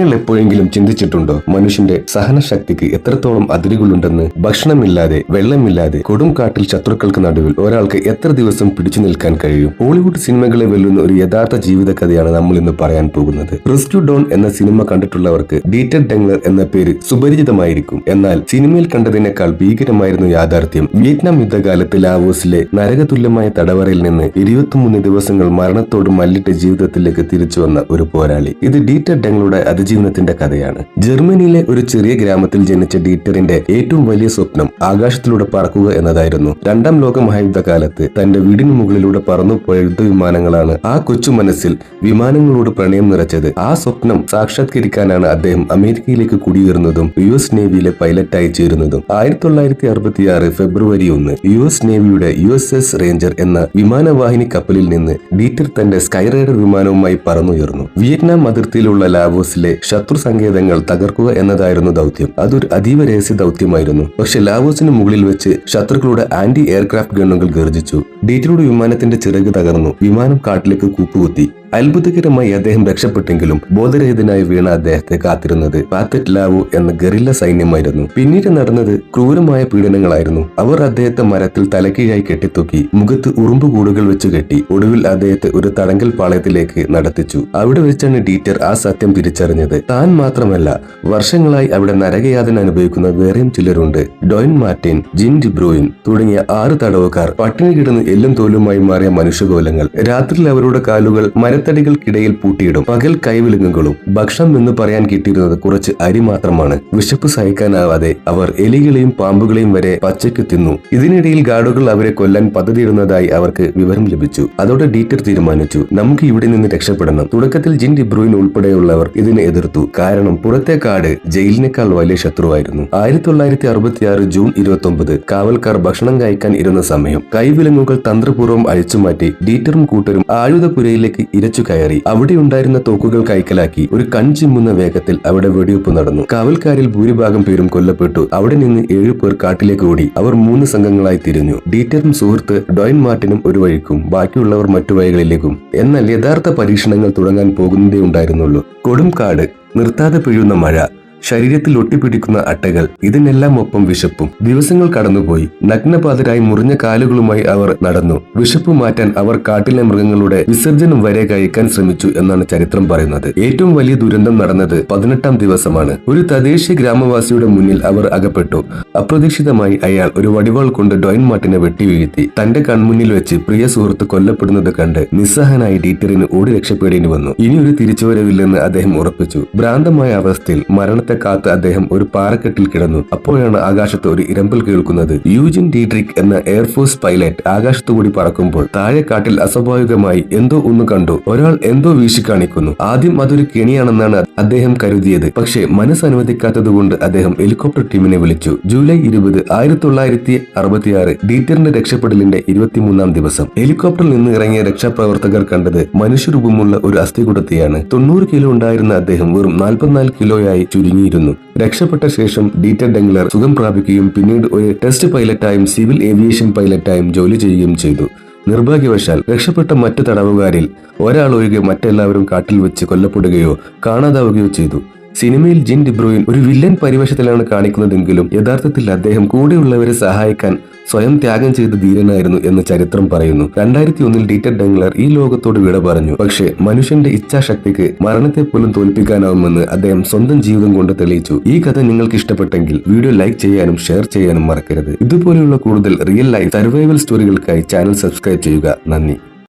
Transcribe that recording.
നിങ്ങൾ എപ്പോഴെങ്കിലും ചിന്തിച്ചിട്ടുണ്ടോ? മനുഷ്യന്റെ സഹനശക്തിക്ക് എത്രത്തോളം അതിരുകളുണ്ടെന്ന്? ഭക്ഷണമില്ലാതെ വെള്ളമില്ലാതെ കൊടും കാട്ടിൽ ശത്രുക്കൾക്ക് നടുവിൽ ഒരാൾക്ക് എത്ര ദിവസം പിടിച്ചു നിൽക്കാൻ കഴിയും? ഹോളിവുഡ് സിനിമകളെ വെല്ലുന്ന ഒരു യഥാർത്ഥ ജീവിത കഥയാണ് നമ്മൾ ഇന്ന് പറയാൻ പോകുന്നത്. റെസ്ക്യൂ ഡോൺ എന്ന സിനിമ കണ്ടിട്ടുള്ളവർക്ക് ഡീറ്റർ ഡെങ്ലർ എന്ന പേര് സുപരിചിതമായിരിക്കും. എന്നാൽ സിനിമയിൽ കണ്ടതിനേക്കാൾ ഭീകരമായിരുന്നു യാഥാർത്ഥ്യം. വിയറ്റ്നാം യുദ്ധകാലത്ത് ലാവോസിലെ നരകതുല്യമായ തടവറയിൽ നിന്ന് ഇരുപത്തിമൂന്ന് ദിവസങ്ങൾ മരണത്തോട് മല്ലിട്ട് ജീവിതത്തിലേക്ക് തിരിച്ചു വന്ന ഒരു പോരാളി. ഇത് ഡീറ്റർ ഡെങ്ങളുടെ അതിജീവനത്തിന്റെ കഥയാണ്. ജർമ്മനിയിലെ ഒരു ചെറിയ ഗ്രാമത്തിൽ ജനിച്ച ഡീറ്ററിന്റെ ഏറ്റവും വലിയ സ്വപ്നം ആകാശത്തിലൂടെ പറക്കുക എന്നതായിരുന്നു. രണ്ടാം ലോക മഹായുദ്ധകാലത്ത് തന്റെ വീടിന് മുകളിലൂടെ പറന്നുപോയ യുദ്ധവിമാനങ്ങളാണ് ആ കൊച്ചു മനസ്സിൽ വിമാനങ്ങളോട് പ്രണയം നിറച്ചത്. ആ സ്വപ്നം സാക്ഷാത്കരിക്കാനാണ് അദ്ദേഹം അമേരിക്കയിലേക്ക് കുടിയേറുന്നതും യു എസ് നേവിയിലെ പൈലറ്റായി ചേരുന്നതും. ആയിരത്തി തൊള്ളായിരത്തി അറുപത്തിയാറ് ഫെബ്രുവരി ഒന്ന് യു എസ് നേവിയുടെ യു എസ് എസ് റേഞ്ചർ എന്ന വിമാനവാഹിനി കപ്പലിൽ നിന്ന് ഡീറ്റർ തന്റെ സ്കൈ റൈഡർ വിമാനവുമായി പറന്നുയർന്നു. വിയറ്റ്നാം അതിർത്തിയിലുള്ള ലാവോസിലെ ശത്രു സങ്കേതങ്ങൾ തകർക്കുക എന്നതായിരുന്നു ദൗത്യം. അതൊരു അതീവ രഹസ്യ ദൗത്യമായിരുന്നു. പക്ഷെ ലാവോസിന് മുകളിൽ വെച്ച് ശത്രുക്കളുടെ ആന്റി എയർക്രാഫ്റ്റ് ഗണ്ണുകൾ ഗർജിച്ചു. ഡീറ്ററുടെ വിമാനത്തിന്റെ ചിറക് തകർന്നു. വിമാനം കാട്ടിലേക്ക് കൂപ്പുകുത്തി. അത്ഭുതകരമായി അദ്ദേഹം രക്ഷപ്പെട്ടെങ്കിലും ബോധരഹിതനായി വീണ അദ്ദേഹത്തെ കാത്തിരുന്നത് പാത്തറ്റ് ലാവു എന്ന ഗറില്ല സൈന്യമായിരുന്നു. പിന്നീട് നടന്നത് ക്രൂരമായ പീഡനങ്ങളായിരുന്നു. അവർ അദ്ദേഹത്തെ മരത്തിൽ തലക്കീഴായി കെട്ടിത്തൂക്കി മുഖത്ത് ഉറുമ്പ് കൂടുകൾ വെച്ച് കെട്ടി ഒടുവിൽ അദ്ദേഹത്തെ ഒരു തടങ്കൽ പാളയത്തിലേക്ക് നടത്തിച്ചു. അവിടെ വെച്ചാണ് ഡീറ്റർ ആ സത്യം തിരിച്ചറിഞ്ഞത്. താൻ മാത്രമല്ല വർഷങ്ങളായി അവിടെ നരകയാതന അനുഭവിക്കുന്ന വേറെയും ചിലരുണ്ട്. ഡോയിൻ മാർട്ടിൻ ജിൻ ഡിബ്രോയിൻ തുടങ്ങിയ ആറ് തടവുകാർ പട്ടിണി കിടന്ന് എല്ലും തോലുമായി മാറിയ മനുഷ്യകോലങ്ങൾ. രാത്രിയിൽ അവരുടെ കാലുകൾ മരത്തടികൾക്കിടയിൽ പൂട്ടിയിടും. പകൽ കൈവിലങ്ങുകളും ഭക്ഷണം എന്ന് പറയാൻ കിട്ടിയിരുന്നത് കുറച്ച് അരി മാത്രമാണ്. വിശപ്പ് സഹിക്കാനാവാതെ അവർ എലികളെയും പാമ്പുകളെയും വരെ പച്ചയ്ക്ക് തിന്നു. ഇതിനിടയിൽ ഗാർഡുകൾ അവരെ കൊല്ലാൻ പദ്ധതിയിടുന്നതായി അവർക്ക് വിവരം ലഭിച്ചു. അതോടെ ഡീറ്റർ തീരുമാനിച്ചു. നമുക്ക് ഇവിടെ നിന്ന് രക്ഷപ്പെടണം. തുടക്കത്തിൽ ജിൻ ഡിബ്രൂയിൻ ഉൾപ്പെടെയുള്ളവർ ഇതിനെ എതിർത്തു. കാരണം പുറത്തെ കാട് ജയിലിനേക്കാൾ വലിയ ശത്രുവായിരുന്നു. ആയിരത്തി തൊള്ളായിരത്തി അറുപത്തിയാറ് ജൂൺ ഇരുപത്തി ഒമ്പത് കാവൽക്കാർ ഭക്ഷണം കഴിക്കാൻ ഇരുന്ന സമയം. കൈവിലങ്ങുകൾ തന്ത്രപൂർവം അഴിച്ചുമാറ്റി ഡീറ്ററും കൂട്ടരും ആയുധപുരയിലേക്ക് ഇരച്ചു കയറി. അവിടെ ഉണ്ടായിരുന്ന തോക്കുകൾ കൈക്കലാക്കി. ഒരു കൺചിമ്മുന്ന വേഗത്തിൽ അവിടെ വെടിവെപ്പ് നടന്നു. കാവൽക്കാരിൽ ഭൂരിഭാഗം പേരും കൊല്ലപ്പെട്ടു. അവിടെ നിന്ന് ഏഴു പേർ കാട്ടിലേക്ക് ഓടി. അവർ മൂന്ന് സംഘങ്ങളായി തിരിഞ്ഞു. ഡീറ്ററും സുഹൃത്ത് ഡോയിൻ മാർട്ടിനും ഒരു വഴിക്കും. ബാക്കിയുള്ളവർ മറ്റു വഴികളിലേക്കും. എന്നാൽ യഥാർത്ഥ പരീക്ഷണങ്ങൾ തുടങ്ങാൻ പോകുന്നതേ ഉണ്ടായിരുന്നുള്ളൂ. കൊടും കാട് നിർത്താതെ പെയ്യുന്ന മഴ. ശരീരത്തിൽ ഒട്ടിപ്പിടിക്കുന്ന അട്ടകൾ. ഇതിനെല്ലാം ഒപ്പം വിശപ്പും. ദിവസങ്ങൾ കടന്നുപോയി. നഗ്നപാതരായി മുറിഞ്ഞ കാലുകളുമായി അവർ നടന്നു. വിശപ്പ് മാറ്റാൻ അവർ കാട്ടിലെ മൃഗങ്ങളുടെ വിസർജനം വരെ കഴിക്കാൻ ശ്രമിച്ചു എന്നാണ് ചരിത്രം പറയുന്നത്. ഏറ്റവും വലിയ ദുരന്തം നടന്നത് പതിനെട്ടാം ദിവസമാണ്. ഒരു തദ്ദേശീയ ഗ്രാമവാസിയുടെ മുന്നിൽ അവർ അകപ്പെട്ടു. അപ്രതീക്ഷിതമായി അയാൾ ഒരു വടിവാൾ കൊണ്ട് ഡോയിൻ മാട്ടിനെ വെട്ടിവീഴ്ത്തി തന്റെ കൺമുന്നിൽ വെച്ച് പ്രിയ സുഹൃത്ത് കൊല്ലപ്പെടുന്നത് കണ്ട് നിസ്സഹനായി ഡീറ്ററിന് ഓടി രക്ഷപ്പെടേണ്ടി വന്നു. ഇനി ഒരു തിരിച്ചുവരവില്ലെന്ന് അദ്ദേഹം ഉറപ്പിച്ചു. ഭ്രാന്തമായ അവസ്ഥയിൽ മരണത്തെ കാത്ത് അദ്ദേഹം ഒരു പാറക്കെട്ടിൽ കിടന്നു. അപ്പോഴാണ് ആകാശത്ത് ഒരു ഇരമ്പൽ കേൾക്കുന്നത്. യൂജിൻ ഡീഡ്രിക് എന്ന എയർഫോഴ്സ് പൈലറ്റ് ആകാശത്തുകൂടി പറക്കുമ്പോൾ താഴെ കാട്ടിൽ അസ്വാഭാവികമായി എന്തോ ഒന്ന് കണ്ടു. ഒരാൾ എന്തോ വീശി കാണിക്കുന്നു. ആദ്യം അതൊരു കെണിയാണെന്നാണ് അദ്ദേഹം കരുതിയത്. പക്ഷേ മനസ്സ് അനുവദിക്കാത്തതുകൊണ്ട് അദ്ദേഹം ഹെലികോപ്റ്റർ ടീമിനെ വിളിച്ചു. ജൂലൈ ഇരുപത് ആയിരത്തി തൊള്ളായിരത്തി അറുപത്തിയാറ് ഡീറ്ററിന്റെ രക്ഷപ്പെടലിന്റെ ഇരുപത്തിമൂന്നാം ദിവസം. ഹെലികോപ്റ്ററിൽ നിന്ന് ഇറങ്ങിയ രക്ഷാപ്രവർത്തകർ കണ്ടത് മനുഷ്യരൂപമുള്ള ഒരു അസ്ഥികൂടത്തെയാണ്. തൊണ്ണൂറ് കിലോ ഉണ്ടായിരുന്ന അദ്ദേഹം വെറും നാൽപ്പത്തിനാല് കിലോയായി ചുരുങ്ങിയിരുന്നു രക്ഷപ്പെട്ട ശേഷം ഡീറ്റർ ഡെങ്ലർ സുഖം പ്രാപിക്കുകയും പിന്നീട് ഒരു ടെസ്റ്റ് പൈലറ്റായും സിവിൽ ഏവിയേഷൻ പൈലറ്റായും ജോലി ചെയ്യുകയും ചെയ്തു. നിർഭാഗ്യവശാൽ രക്ഷപ്പെട്ട മറ്റു തടവുകാരിൽ ഒരാൾ ഒഴികെ മറ്റെല്ലാവരും കാട്ടിൽ വെച്ച് കൊല്ലപ്പെടുകയോ കാണാതാവുകയോ ചെയ്തു. സിനിമയിൽ ജിൻ ഡിബ്രോയിൻ ഒരു വില്ലൻ പരിവേഷത്തിലാണ് കാണിക്കുന്നതെങ്കിലും യഥാർത്ഥത്തിൽ അദ്ദേഹം കൂടെയുള്ളവരെ സഹായിക്കാൻ സ്വയം ത്യാഗം ചെയ്ത ധീരനായിരുന്നു എന്ന് ചരിത്രം പറയുന്നു. രണ്ടായിരത്തി ഒന്നിൽ ഡീറ്റർ ഡെങ്ലർ ഈ ലോകത്തോട് വിട പറഞ്ഞു. പക്ഷേ മനുഷ്യന്റെ ഇച്ഛാശക്തിക്ക് മരണത്തെ പോലും തോൽപ്പിക്കാനാവുമെന്ന് അദ്ദേഹം സ്വന്തം ജീവിതം കൊണ്ട് തെളിയിച്ചു. ഈ കഥ നിങ്ങൾക്ക് ഇഷ്ടപ്പെട്ടെങ്കിൽ വീഡിയോ ലൈക്ക് ചെയ്യാനും ഷെയർ ചെയ്യാനും മറക്കരുത്. ഇതുപോലെയുള്ള കൂടുതൽ റിയൽ ലൈഫ് സർവൈവൽ സ്റ്റോറികൾക്കായി ചാനൽ സബ്സ്ക്രൈബ് ചെയ്യുക. നന്ദി.